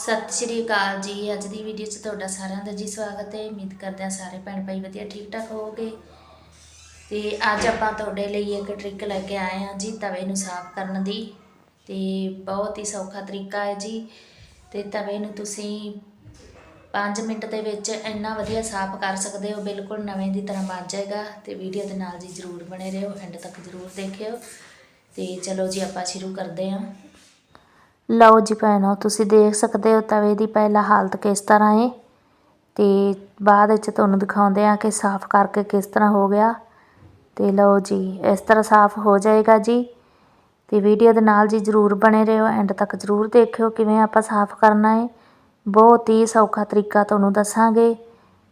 ਸਤਿ ਸ਼੍ਰੀ ਅਕਾਲ ਜੀ। ਅੱਜ ਦੀ ਵੀਡੀਓ 'ਚ ਤੁਹਾਡਾ ਸਾਰਿਆਂ ਦਾ ਜੀ ਸਵਾਗਤ ਹੈ। ਉਮੀਦ ਕਰਦੇ ਹਾਂ ਸਾਰੇ ਭੈਣ ਭਾਈ ਵਧੀਆ ਠੀਕ ਠਾਕ ਹੋਵੋਗੇ। ਤੇ ਅੱਜ ਆਪਾਂ ਤੁਹਾਡੇ ਲਈ ਇੱਕ ਟ੍ਰਿਕ ਲੈ ਕੇ ਆਏ ਹਾਂ ਜੀ, ਤਵੇ ਨੂੰ ਸਾਫ਼ ਕਰਨ ਦੀ। ਤੇ ਬਹੁਤ ਹੀ ਸੌਖਾ ਤਰੀਕਾ ਹੈ ਜੀ। ਤੇ ਤਵੇ ਨੂੰ ਤੁਸੀਂ 5 ਮਿੰਟ ਦੇ ਵਿੱਚ ਇੰਨਾ ਵਧੀਆ ਸਾਫ਼ ਕਰ ਸਕਦੇ ਹੋ, ਬਿਲਕੁਲ ਨਵੇਂ ਦੀ ਤਰ੍ਹਾਂ ਬਣ ਜਾਏਗਾ। ਤੇ ਵੀਡੀਓ ਦੇ ਨਾਲ ਜੀ ਜ਼ਰੂਰ ਬਣੇ ਰਹੋ ਐਂਡ ਤੱਕ ਜ਼ਰੂਰ ਦੇਖਿਓ। ਤੇ ਚਲੋ ਜੀ ਆਪਾਂ ਸ਼ੁਰੂ ਕਰਦੇ ਹਾਂ। ਲਓ ਜੀ ਭੈਣੋ, ਤੁਸੀਂ ਦੇਖ ਸਕਦੇ ਹੋ ਤਵੇ ਦੀ ਪਹਿਲਾ ਹਾਲਤ ਕਿਸ ਤਰ੍ਹਾਂ ਹੈ ਤੇ ਬਾਅਦ ਵਿੱਚ ਤੁਹਾਨੂੰ ਦਿਖਾਉਂਦੇ ਆ ਕਿ ਸਾਫ਼ ਕਰਕੇ ਕਿਸ ਤਰ੍ਹਾਂ ਹੋ ਗਿਆ। ਤੇ ਲਓ ਜੀ, ਇਸ ਤਰ੍ਹਾਂ ਸਾਫ਼ ਹੋ ਜਾਏਗਾ ਜੀ। ਤੇ ਵੀਡੀਓ ਦੇ ਨਾਲ ਜੀ ਜ਼ਰੂਰ ਬਣੇ ਰਹੋ, ਐਂਡ ਤੱਕ ਜ਼ਰੂਰ ਦੇਖਿਓ ਕਿਵੇਂ ਆਪਾਂ ਸਾਫ਼ ਕਰਨਾ ਹੈ ਬਹੁਤ ਹੀ ਸੌਖਾ ਤਰੀਕਾ ਤੁਹਾਨੂੰ ਦੱਸਾਂਗੇ।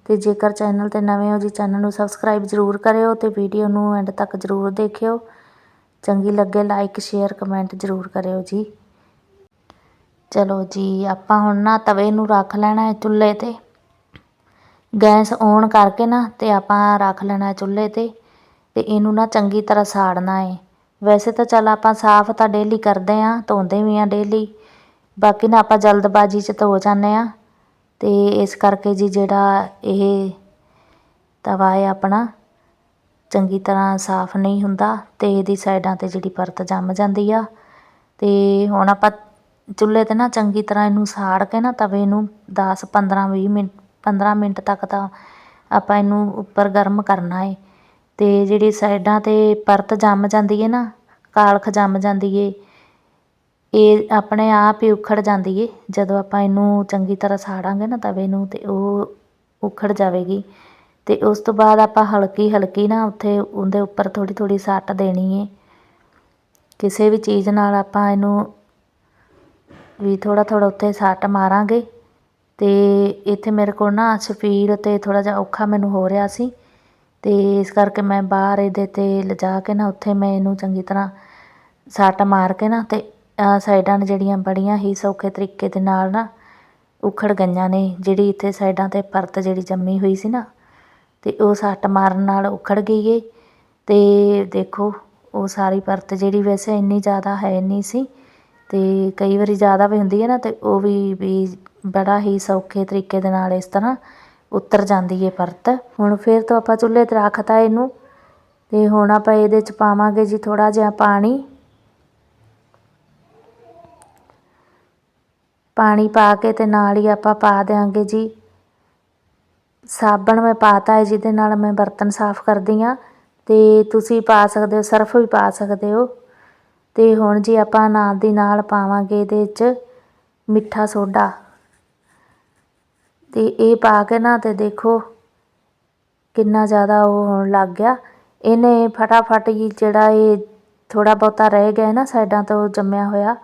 ਤੇ ਜੇਕਰ ਚੈਨਲ ਤੇ ਨਵੇਂ ਹੋ ਜੀ, ਚੈਨਲ ਨੂੰ ਸਬਸਕ੍ਰਾਈਬ ਜ਼ਰੂਰ ਕਰਿਓ ਤੇ ਵੀਡੀਓ ਨੂੰ ਐਂਡ ਤੱਕ ਜ਼ਰੂਰ ਦੇਖਿਓ। ਚੰਗੀ ਲੱਗੇ ਲਾਈਕ, ਸ਼ੇਅਰ, ਕਮੈਂਟ ਜ਼ਰੂਰ ਕਰਿਓ ਜੀ। ਚਲੋ ਜੀ, ਆਪਾਂ ਹੁਣ ਨਾ ਤਵੇ ਨੂੰ ਰੱਖ ਲੈਣਾ ਹੈ ਚੁੱਲ੍ਹੇ ਤੇ। ਗੈਸ ਔਨ ਕਰਕੇ ਨਾ ਤੇ ਆਪਾਂ ਰੱਖ ਲੈਣਾ ਚੁੱਲ੍ਹੇ ਤੇ ਤੇ ਇਹਨੂੰ ਨਾ ਚੰਗੀ ਤਰ੍ਹਾਂ ਸਾੜਨਾ ਹੈ। ਵੈਸੇ ਤਾਂ ਚੱਲ ਆਪਾਂ ਸਾਫ਼ ਤਾਂ ਡੇਲੀ ਕਰਦੇ ਆਂ ਧੋਂਦੇ ਵੀ ਆਂ ਡੇਲੀ। ਬਾਕੀ ਨਾ ਆਪਾਂ ਜਲਦਬਾਜ਼ੀ 'ਚ ਧੋ ਜਾਂਦੇ ਆ ਤੇ ਇਸ ਕਰਕੇ ਜੀ ਜਿਹੜਾ ਇਹ ਤਵਾ ਹੈ ਆਪਣਾ ਚੰਗੀ ਤਰ੍ਹਾਂ ਸਾਫ਼ ਨਹੀਂ ਹੁੰਦਾ ਤੇ ਇਹਦੀ ਸਾਈਡਾਂ ਤੇ ਜਿਹੜੀ ਪਰਤ ਜੰਮ ਜਾਂਦੀ ਆ। ਤੇ ਹੁਣ ਆਪਾਂ ਚੁੱਲ੍ਹੇ ਤੇ ਨਾ ਚੰਗੀ ਤਰ੍ਹਾਂ ਇਹਨੂੰ ਸਾੜ ਕੇ ਨਾ ਤਵੇ ਨੂੰ ਦਸ, ਪੰਦਰਾਂ, ਵੀਹ ਮਿੰਟ 15 ਮਿੰਟ ਤੱਕ ਤਾਂ ਆਪਾਂ ਇਹਨੂੰ ਉੱਪਰ ਗਰਮ ਕਰਨਾ ਹੈ ਅਤੇ ਜਿਹੜੀ ਸਾਈਡਾਂ ਤੇ ਪਰਤ ਜੰਮ ਜਾਂਦੀ ਹੈ ਨਾ, ਕਾਲਖ ਜੰਮ ਜਾਂਦੀ ਹੈ ਇਹ ਆਪਣੇ ਆਪ ਹੀ ਉਖੜ ਜਾਂਦੀ ਹੈ ਜਦੋਂ ਆਪਾਂ ਇਹਨੂੰ ਚੰਗੀ ਤਰ੍ਹਾਂ ਸਾੜਾਂਗੇ ਨਾ ਤਵੇ ਨੂੰ ਤੇ ਉਹ ਉੱਖੜ ਜਾਵੇਗੀ। ਅਤੇ ਉਸ ਤੋਂ ਬਾਅਦ ਆਪਾਂ ਹਲਕੀ ਹਲਕੀ ਨਾ ਉੱਥੇ ਉਹਦੇ ਉੱਪਰ ਥੋੜ੍ਹੀ ਥੋੜ੍ਹੀ ਸੱਟ ਦੇਣੀ ਹੈ ਕਿਸੇ ਵੀ ਚੀਜ਼ ਨਾਲ ਆਪਾਂ ਇਹਨੂੰ ਵੀ ਥੋੜ੍ਹਾ ਥੋੜ੍ਹਾ ਉੱਥੇ ਸੱਟ ਮਾਰਾਂਗੇ ਅਤੇ ਇੱਥੇ ਮੇਰੇ ਕੋਲ ਨਾ ਸਪੀਡ ਤੇ ਥੋੜ੍ਹਾ ਜਿਹਾ ਔਖਾ ਮੈਨੂੰ ਹੋ ਰਿਹਾ ਸੀ ਅਤੇ ਇਸ ਕਰਕੇ ਮੈਂ ਬਾਹਰ ਇਹਦੇ ਤੇ ਲਿਜਾ ਕੇ ਨਾ ਉੱਥੇ ਮੈਂ ਇਹਨੂੰ ਚੰਗੀ ਤਰ੍ਹਾਂ ਸੱਟ ਮਾਰ ਕੇ ਨਾ ਅਤੇ ਸਾਈਡਾਂ ਨੇ ਜਿਹੜੀਆਂ ਬੜੀਆਂ ਹੀ ਸੌਖੇ ਤਰੀਕੇ ਦੇ ਨਾਲ ਨਾ ਉਖੜ ਗਈਆਂ ਨੇ, ਜਿਹੜੀ ਇੱਥੇ ਸਾਈਡਾਂ ਤੇ ਪਰਤ ਜਿਹੜੀ ਜੰਮੀ ਹੋਈ ਸੀ ਨਾ ਅਤੇ ਉਹ ਸੱਟ ਮਾਰਨ ਨਾਲ ਉਖੜ ਗਈ ਏ ਅਤੇ ਦੇਖੋ ਉਹ ਸਾਰੀ ਪਰਤ ਜਿਹੜੀ ਵੈਸੇ ਇੰਨੀ ਜ਼ਿਆਦਾ ਹੈ ਨਹੀਂ ਸੀ ਅਤੇ ਕਈ ਵਾਰੀ ਜ਼ਿਆਦਾ ਵੀ ਹੁੰਦੀ ਹੈ ਨਾ ਤੇ ਉਹ ਵੀ ਵੀ ਬੜਾ ਹੀ ਸੌਖੇ ਤਰੀਕੇ ਦੇ ਨਾਲ ਇਸ ਤਰ੍ਹਾਂ ਉਤਰ ਜਾਂਦੀ ਹੈ ਪਰਤ। ਹੁਣ ਫਿਰ ਤੋਂ ਆਪਾਂ ਚੁੱਲ੍ਹੇ ਤੇ ਰੱਖ ਤਾ ਇਹਨੂੰ ਅਤੇ ਹੁਣ ਆਪਾਂ ਇਹਦੇ ਚ ਪਾਵਾਂਗੇ ਜੀ ਥੋੜ੍ਹਾ ਜਿਹਾ ਪਾਣੀ। ਪਾਣੀ ਪਾ ਕੇ ਤੇ ਨਾਲ ਹੀ ਆਪਾਂ ਪਾ ਦੇਾਂਗੇ ਜੀ। ਸਾਬਣ ਮੈਂ ਪਾਤਾ ਹੈ, ਜਿਹਦੇ ਨਾਲ ਮੈਂ ਬਰਤਨ ਸਾਫ਼ ਕਰਦੀ ਆ ਤੇ ਤੁਸੀਂ ਪਾ ਸਕਦੇ ਹੋ, ਸਰਫ ਵੀ ਪਾ ਸਕਦੇ ਹੋ। ਅਤੇ ਹੁਣ ਜੇ ਆਪਾਂ ਨਾਲ ਦੀ ਨਾਲ ਪਾਵਾਂਗੇ ਇਹਦੇ 'ਚ ਮਿੱਠਾ ਸੋਡਾ। ਅਤੇ ਇਹ ਪਾ ਕੇ ਨਾ ਤੇ ਦੇਖੋ ਕਿੰਨਾ ਜ਼ਿਆਦਾ ਉਹ ਹੋਣ ਲੱਗ ਗਿਆ। ਇਹਨੇ ਫਟਾਫਟ ਹੀ ਜਿਹੜਾ ਇਹ ਥੋੜਾ ਬਹੁਤਾ ਰਹਿ ਗਿਆ ਨਾ ਸਾਈਡਾਂ ਤੋਂ ਜੰਮਿਆ ਹੋਇਆ।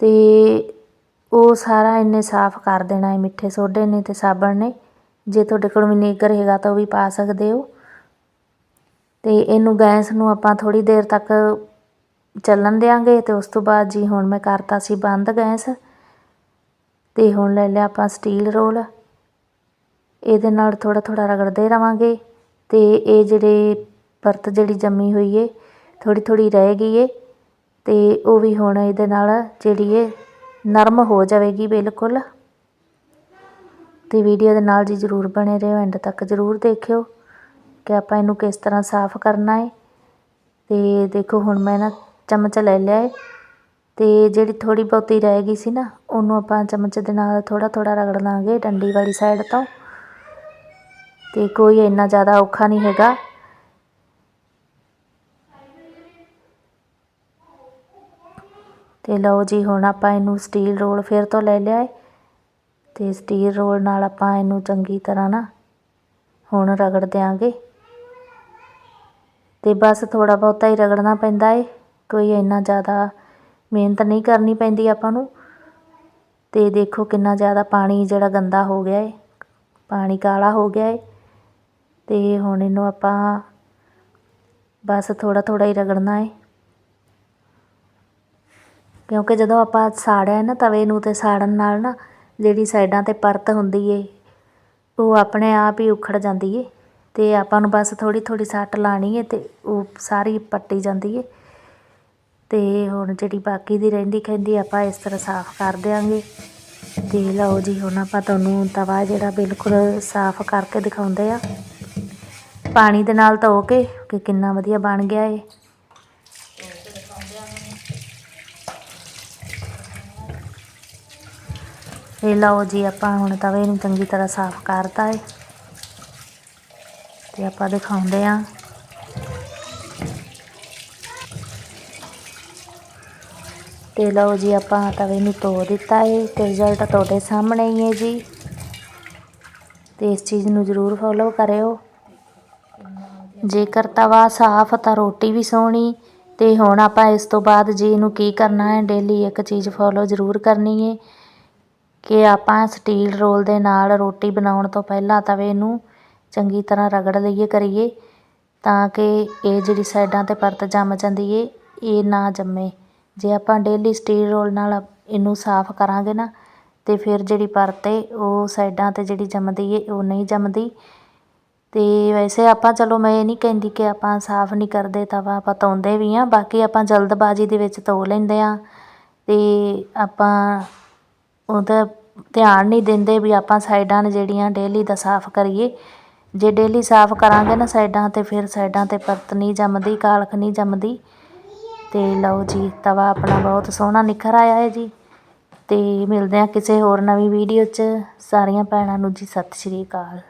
ਤੇ ਉਹ ਸਾਰਾ ਇਹਨੇ ਸਾਫ਼ ਕਰ ਦੇਣਾ ਹੈ ਮਿੱਠੇ ਸੋਡੇ ਨੇ ਤੇ ਸਾਬਣ ਨੇ। ਜੇ ਤੁਹਾਡੇ ਕੋਲ ਵਿਨੇਗਰ ਹੈਗਾ ਤਾਂ ਉਹ ਵੀ ਪਾ ਸਕਦੇ ਹੋ। ਤੇ ਇਹਨੂੰ ਗੈਸ ਨੂੰ ਆਪਾਂ ਥੋੜੀ ਦੇਰ ਤੱਕ ਚੱਲਣ ਦਿਆਂਗੇ ਅਤੇ ਉਸ ਤੋਂ ਬਾਅਦ ਜੀ ਹੁਣ ਮੈਂ ਕਰਤਾ ਸੀ ਬੰਦ ਗੈਸ ਅਤੇ ਹੁਣ ਲੈ ਲਿਆ ਆਪਾਂ ਸਟੀਲ ਰੋਲ। ਇਹਦੇ ਨਾਲ ਥੋੜ੍ਹਾ ਥੋੜ੍ਹਾ ਰਗੜਦੇ ਰਵਾਂਗੇ ਅਤੇ ਇਹ ਜਿਹੜੇ ਪਰਤ ਜਿਹੜੀ ਜੰਮੀ ਹੋਈ ਏ, ਥੋੜ੍ਹੀ ਥੋੜ੍ਹੀ ਰਹਿ ਗਈ ਏ ਅਤੇ ਉਹ ਵੀ ਹੁਣ ਇਹਦੇ ਨਾਲ ਜਿਹੜੀ ਏ, ਨਰਮ ਹੋ ਜਾਵੇਗੀ ਬਿਲਕੁਲ। ਅਤੇ ਵੀਡੀਓ ਦੇ ਨਾਲ ਜੀ ਜ਼ਰੂਰ ਬਣੇ ਰਹੋ, ਐਂਡ ਤੱਕ ਜ਼ਰੂਰ ਦੇਖਿਓ ਕਿ ਆਪਾਂ ਇਹਨੂੰ ਕਿਸ ਤਰ੍ਹਾਂ ਸਾਫ਼ ਕਰਨਾ ਏ। ਅਤੇ ਦੇਖੋ ਹੁਣ ਮੈਂ ਨਾ ਚਮਚ ਲੈ ਲਿਆ ਹੈ ਅਤੇ ਜਿਹੜੀ ਥੋੜ੍ਹੀ ਬਹੁਤੀ ਰਹਿ ਗਈ ਸੀ ਨਾ, ਉਹਨੂੰ ਆਪਾਂ ਚਮਚ ਦੇ ਨਾਲ ਥੋੜ੍ਹਾ ਥੋੜ੍ਹਾ ਰਗੜ ਲਾਂਗੇ ਡੰਡੀ ਵਾਲੀ ਸਾਈਡ ਤੋਂ। ਅਤੇ ਕੋਈ ਇੰਨਾ ਜ਼ਿਆਦਾ ਔਖਾ ਨਹੀਂ ਹੈਗਾ। ਤੇ ਲਓ ਜੀ, ਹੁਣ ਆਪਾਂ ਇਹਨੂੰ ਸਟੀਲ ਰੋਲ ਫਿਰ ਤੋਂ ਲੈ ਲਿਆ ਹੈ ਤੇ ਸਟੀਲ ਰੋਲ ਨਾਲ ਆਪਾਂ ਇਹਨੂੰ ਚੰਗੀ ਤਰ੍ਹਾਂ ਨਾ ਹੁਣ ਰਗੜ ਦਿਆਂਗੇ। ਤੇ ਬਸ ਥੋੜਾ ਬਹੁਤਾ ਹੀ ਰਗੜਨਾ ਪੈਂਦਾ ਏ। ਕੋਈ ਇੰਨਾ ਜ਼ਿਆਦਾ ਮਿਹਨਤ ਨਹੀਂ ਕਰਨੀ ਪੈਂਦੀ ਆਪਾਂ ਨੂੰ। ਅਤੇ ਦੇਖੋ ਕਿੰਨਾ ਜ਼ਿਆਦਾ ਪਾਣੀ ਜਿਹੜਾ ਗੰਦਾ ਹੋ ਗਿਆ ਹੈ ਪਾਣੀ ਕਾਲਾ ਹੋ ਗਿਆ ਏ। ਅਤੇ ਹੁਣ ਇਹਨੂੰ ਆਪਾਂ ਬਸ ਥੋੜ੍ਹਾ ਥੋੜ੍ਹਾ ਹੀ ਰਗੜਨਾ ਹੈ ਕਿਉਂਕਿ ਜਦੋਂ ਆਪਾਂ ਸਾੜਿਆ ਨਾ ਤਵੇ ਨੂੰ ਤੇ ਸਾੜਨ ਨਾਲ ਨਾ ਜਿਹੜੀ ਸਾਈਡਾਂ ਤੇ ਪਰਤ ਹੁੰਦੀ ਏ, ਉਹ ਆਪਣੇ ਆਪ ਹੀ ਉਖੜ ਜਾਂਦੀ ਏ। ਤੇ ਆਪਾਂ ਨੂੰ ਬਸ ਥੋੜੀ ਥੋੜੀ ਸੱਟ ਲਾਣੀ ਏ ਤੇ ਉਹ ਸਾਰੀ ਪੱਟੀ ਜਾਂਦੀ ਏ। ਅਤੇ ਹੁਣ ਜਿਹੜੀ ਬਾਕੀ ਦੀ ਰਹਿੰਦੀ ਖੈਂਦੀ ਆਪਾਂ ਇਸ ਤਰ੍ਹਾਂ ਸਾਫ਼ ਕਰ ਦਿਆਂਗੇ। ਤੇ ਲਓ ਜੀ, ਹੁਣ ਆਪਾਂ ਤੁਹਾਨੂੰ ਤਵਾ ਜਿਹੜਾ ਬਿਲਕੁਲ ਸਾਫ਼ ਕਰਕੇ ਦਿਖਾਉਂਦੇ ਆ। ਪਾਣੀ ਦੇ ਨਾਲ ਧੋ ਕੇ ਕਿ ਕਿੰਨਾ ਵਧੀਆ ਬਣ ਗਿਆ ਏ ਇਹ ਲਓ ਜੀ, ਆਪਾਂ ਹੁਣ ਤਵੇ ਨੂੰ ਚੰਗੀ ਤਰ੍ਹਾਂ ਸਾਫ਼ ਕਰਤਾ ਏ। ਤੇ ਆਪਾਂ ਦਿਖਾਉਂਦੇ ਆ। ਤੇ ਲਓ ਜੀ, ਆਪਾਂ ਤਵੇ ਨੂੰ ਧੋ ਦਿੱਤਾ ਹੈ ਤੇ ਰਿਜ਼ਲਟ ਤੁਹਾਡੇ ਸਾਹਮਣੇ ਹੀ ਹੈ ਜੀ। ਤੇ ਇਸ ਚੀਜ਼ ਨੂੰ ਜ਼ਰੂਰ ਫੋਲੋ ਕਰਿਓ। ਜੇਕਰ ਤਵਾ ਸਾਫ਼ ਤਾਂ ਰੋਟੀ ਵੀ ਸੋਹਣੀ, ਤੇ ਹੁਣ ਆਪਾਂ ਇਸ ਤੋਂ ਬਾਅਦ ਜੀ ਇਹਨੂੰ ਕੀ ਕਰਨਾ ਹੈ ਡੇਲੀ ਇੱਕ ਚੀਜ਼ ਫੋਲੋ ਜ਼ਰੂਰ ਕਰਨੀ ਹੈ ਕਿ ਆਪਾਂ ਸਟੀਲ ਰੋਲ ਦੇ ਨਾਲ ਰੋਟੀ ਬਣਾਉਣ ਤੋਂ ਪਹਿਲਾਂ ਤਵੇ ਨੂੰ ਚੰਗੀ ਤਰ੍ਹਾਂ ਰਗੜ ਲਈਏ ਕਰੀਏ, ਤਾਂ ਕਿ ਇਹ ਜਿਹੜੀ ਸਾਈਡਾਂ ਤੇ ਪਰਤ ਜੰਮ ਜਾਂਦੀ ਏ, ਇਹ ਨਾ ਜੰਮੇ। ਜੇ ਆਪਾਂ ਡੇਲੀ ਸਟੀਲ ਰੋਲ ਨਾਲ ਇਹਨੂੰ ਸਾਫ਼ ਕਰਾਂਗੇ ਨਾ, ਤੇ ਫਿਰ ਜਿਹੜੀ ਪਰਤ ਏ, ਉਹ ਸਾਈਡਾਂ ਤੇ ਜਿਹੜੀ ਜੰਮਦੀ ਹੈ ਉਹ ਨਹੀਂ ਜੰਮਦੀ। ਅਤੇ ਵੈਸੇ ਆਪਾਂ, ਚਲੋ ਮੈਂ ਇਹ ਨਹੀਂ ਕਹਿੰਦੀ ਕਿ ਆਪਾਂ ਸਾਫ਼ ਨਹੀਂ ਕਰਦੇ, ਤਵਾ ਆਪਾਂ ਧੋਂਦੇ ਵੀ ਹਾਂ ਬਾਕੀ ਆਪਾਂ ਜਲਦਬਾਜ਼ੀ ਦੇ ਵਿੱਚ ਧੋ ਲੈਂਦੇ ਹਾਂ ਅਤੇ ਆਪਾਂ ਉਹਦਾ ਧਿਆਨ ਨਹੀਂ ਦਿੰਦੇ ਵੀ ਆਪਾਂ ਸਾਈਡਾਂ ਨੇ ਜਿਹੜੀਆਂ ਡੇਲੀ ਦਾ ਸਾਫ਼ ਕਰੀਏ। ਜੇ ਡੇਲੀ ਸਾਫ਼ ਕਰਾਂਗੇ ਨਾ ਸਾਈਡਾਂ ਤੇ, ਫਿਰ ਸਾਈਡਾਂ ਤੇ ਪਰਤ ਨਹੀਂ ਜੰਮਦੀ, ਕਾਲਖ ਨਹੀਂ ਜੰਮਦੀ। ਤੇ ਲਓ ਜੀ, ਤਵਾ ਆਪਣਾ ਬਹੁਤ ਸੋਹਣਾ ਨਿਖਰ ਆਇਆ ਹੈ ਜੀ। ਤੇ ਮਿਲਦੇ ਆ ਕਿਸੇ ਹੋਰ ਨਵੀਂ ਵੀਡੀਓ 'ਚ। ਸਾਰੀਆਂ ਭੈਣਾਂ ਨੂੰ ਜੀ, ਸਤਿ ਸ਼੍ਰੀ ਅਕਾਲ।